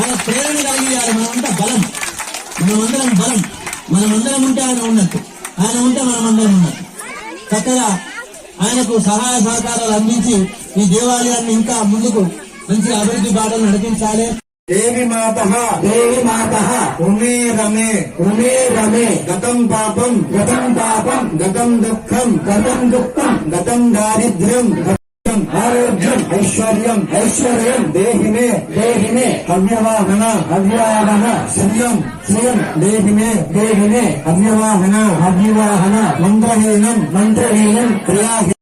మన ప్రేరణ మనమంతా బలం. మనమందరం బలం. మనమందరం ఉంటే ఆయన ఉన్నట్టు. ఆయన ఉంటే మనమందరం ఉన్నట్టు. చక్కగా ఆయనకు సహాయ సహకారాలు అందించి ఈ దేవాలయాన్ని ఇంకా ముందుకు మంచి అభివృద్ధి బాటలు నడిపించాలి. దేవి మాత దేవి మాత. ఉమే రమే ఉమే రమే. గతం పాపం గతం పాపం. గతం దుఃఖం గతం దుఃఖం. గతం దారిద్ర్యం గతం ఆరోగ్యం. ఐశ్వర్యం ఐశ్వర్యం. దేహిమే దేహినే. హవ్యవాహన అవ్యావహ శ్రియం శ్రియం దేహిమే దేహినే. హవ్యవాహన అవ్యవాహన. మంత్రహీనం మంత్రహీనం. క్రియాహీనం.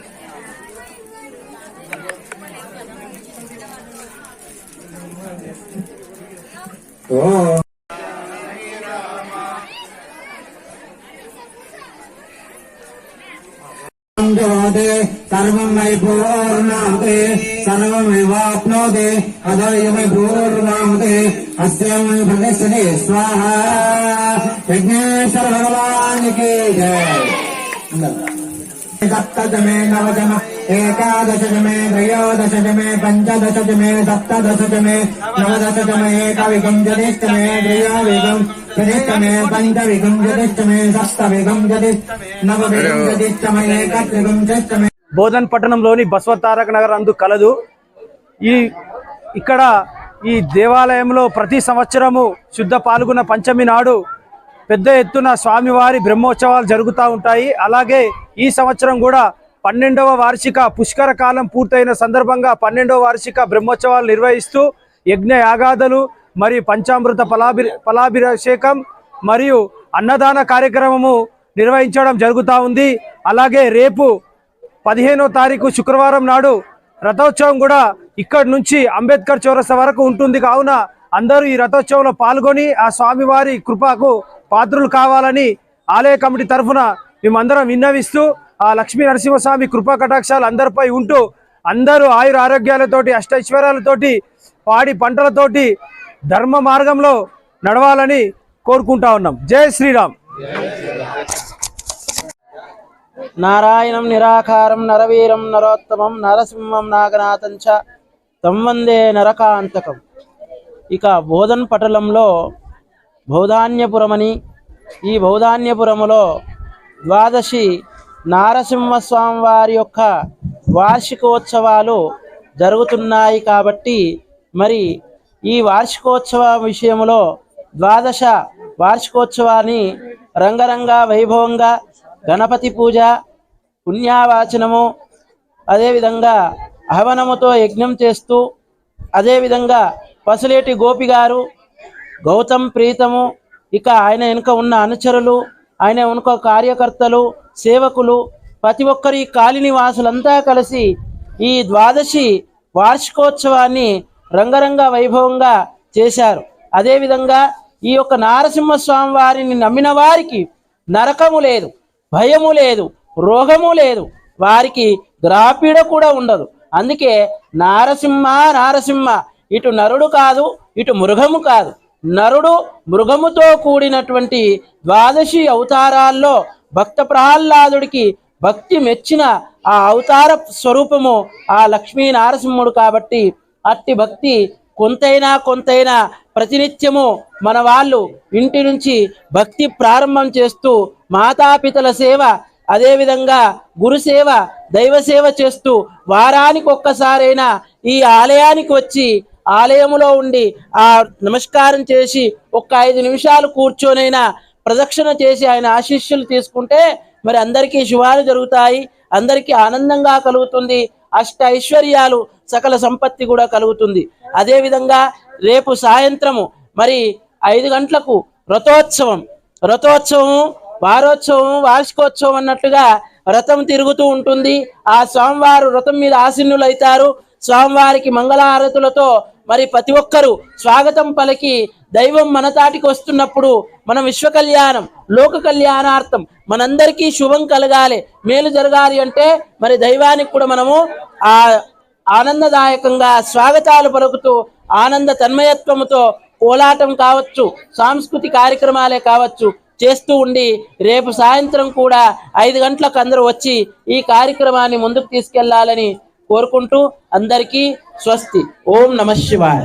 ओ सर्वं मयि पूर्णां ते सर्वमेवाप्नोति अधर्यमयि स्वाहा। यज्ञेश्वर भगवान् के जय। दत्तजमे नवजनः एकादशतमे त्रयोदशतमे पञ्चदशतमे सप्तदशतमे नवदशतमे एकविंशतिष्टमे त्रयोविंशतिष्टमे पञ्चविंशतिष्टमे सप्तविंशति नवविंशतिष्टमे एकत्रिविंशतिष्टमे బోధన్ పట్టణంలోని బస్వ తారక నగర్ అందు కలదు ఈ ఇక్కడ ఈ దేవాలయంలో ప్రతి సంవత్సరము శుద్ధ పాల్గొన్న పంచమి నాడు పెద్ద ఎత్తున స్వామివారి బ్రహ్మోత్సవాలు జరుగుతూ ఉంటాయి అలాగే ఈ సంవత్సరం కూడా పన్నెండవ వార్షిక పుష్కర కాలం పూర్తయిన సందర్భంగా పన్నెండవ వార్షిక బ్రహ్మోత్సవాలు నిర్వహిస్తూ యజ్ఞ యాగాదులు మరియు పంచామృత ఫలాభి ఫలాభిషేకం మరియు అన్నదాన కార్యక్రమము నిర్వహించడం జరుగుతూ ఉంది. అలాగే రేపు పదిహేనో తారీఖు శుక్రవారం నాడు రథోత్సవం కూడా ఇక్కడి నుంచి అంబేద్కర్ చౌరస్తా వరకు ఉంటుంది. కావున అందరూ ఈ రథోత్సవంలో పాల్గొని ఆ స్వామివారి కృపకు పాత్రులు కావాలని ఆలయ కమిటీ తరఫున మేమందరం విన్నవిస్తూ ఆ లక్ష్మీ నరసింహస్వామి కృపా కటాక్షాలు అందరిపై ఉంటూ అందరూ ఆయుర ఆరోగ్యాలతోటి అష్టైశ్వర్యాలతోటి పాడి పంటలతోటి ధర్మ మార్గంలో నడవాలని కోరుకుంటా ఉన్నాం. జై శ్రీరామ్. నారాయణం నిరాకారం నరవీరం నరోత్తమం నరసింహం నాగనాథం చ తం వందే నరకాంతకం. ఇక బోధన్ పటలంలో బౌధాన్యపురమని ఈ బౌధాన్యపురములో ద్వాదశి నారసింహస్వామి వారి యొక్క వార్షికోత్సవాలు జరుగుతున్నాయి కాబట్టి మరి ఈ వార్షికోత్సవ విషయంలో ద్వాదశ వార్షికోత్సవాన్ని రంగరంగ వైభవంగా గణపతి పూజ పుణ్యావాచనము అదేవిధంగా హవనముతో యజ్ఞం చేస్తూ అదేవిధంగా పసులేటి గోపి గారు గౌతమ్ ప్రీతము ఇక ఆయన వెనుక ఉన్న అనుచరులు ఆయన వెనుక కార్యకర్తలు సేవకులు ప్రతి ఒక్కరి కాలనీ కలిసి ఈ ద్వాదశి వార్షికోత్సవాన్ని రంగరంగ వైభవంగా చేశారు. అదేవిధంగా ఈ యొక్క నారసింహస్వామి వారిని నమ్మిన వారికి నరకము లేదు భయము లేదు రోగము లేదు. వారికి గ్రాపీడ కూడా ఉండదు. అందుకే నారసింహ నారసింహ ఇటు నరుడు కాదు ఇటు మృగము కాదు. నరుడు మృగముతో కూడినటువంటి ద్వాదశి అవతారాల్లో భక్త ప్రహ్లాదుడికి భక్తి మెచ్చిన ఆ అవతార స్వరూపము ఆ లక్ష్మీ నారసింహుడు కాబట్టి అట్టి భక్తి కొంతైనా కొంతైనా ప్రతినిత్యము మన వాళ్ళు ఇంటి నుంచి భక్తి ప్రారంభం చేస్తూ మాతాపితల సేవ అదేవిధంగా గురుసేవ దైవ సేవ చేస్తూ వారానికి ఒక్కసారైనా ఈ ఆలయానికి వచ్చి ఆలయములో ఉండి ఆ నమస్కారం చేసి ఒక్క ఐదు నిమిషాలు కూర్చొనైనా ప్రదక్షిణ చేసి ఆయన ఆశీస్సులు తీసుకుంటే మరి అందరికీ శుభాలు జరుగుతాయి అందరికీ ఆనందంగా కలుగుతుంది అష్ట ఐశ్వర్యాలు సకల సంపత్తి కూడా కలుగుతుంది. అదేవిధంగా రేపు సాయంత్రము మరి ఐదు గంటలకు రథోత్సవం రథోత్సవం వారోత్సవం వార్షికోత్సవం అన్నట్లుగా రథం తిరుగుతూ ఉంటుంది. ఆ స్వామివారు రథం మీద ఆసీనులైతారు. స్వామివారికి మంగళహారతులతో మరి ప్రతి ఒక్కరూ స్వాగతం పలికి దైవం మన తాటికి వస్తున్నప్పుడు మన విశ్వ కళ్యాణం లోక కళ్యాణార్థం మనందరికీ శుభం కలగాలి. మేలు జరగాలి అంటే మరి దైవానికి కూడా మనము ఆ ఆనందదాయకంగా స్వాగతాలు పలుకుతూ ఆనంద తన్మయత్వముతో కోలాటం కావచ్చు సాంస్కృతిక కార్యక్రమాలే కావచ్చు చేస్తూ ఉండి రేపు సాయంత్రం కూడా ఐదు గంటలకు అందరూ వచ్చి ఈ కార్యక్రమాన్ని ముందుకు తీసుకెళ్ళాలని కోరుకుంటూ అందరికీ స్వస్తి. ఓం నమ శివాయ.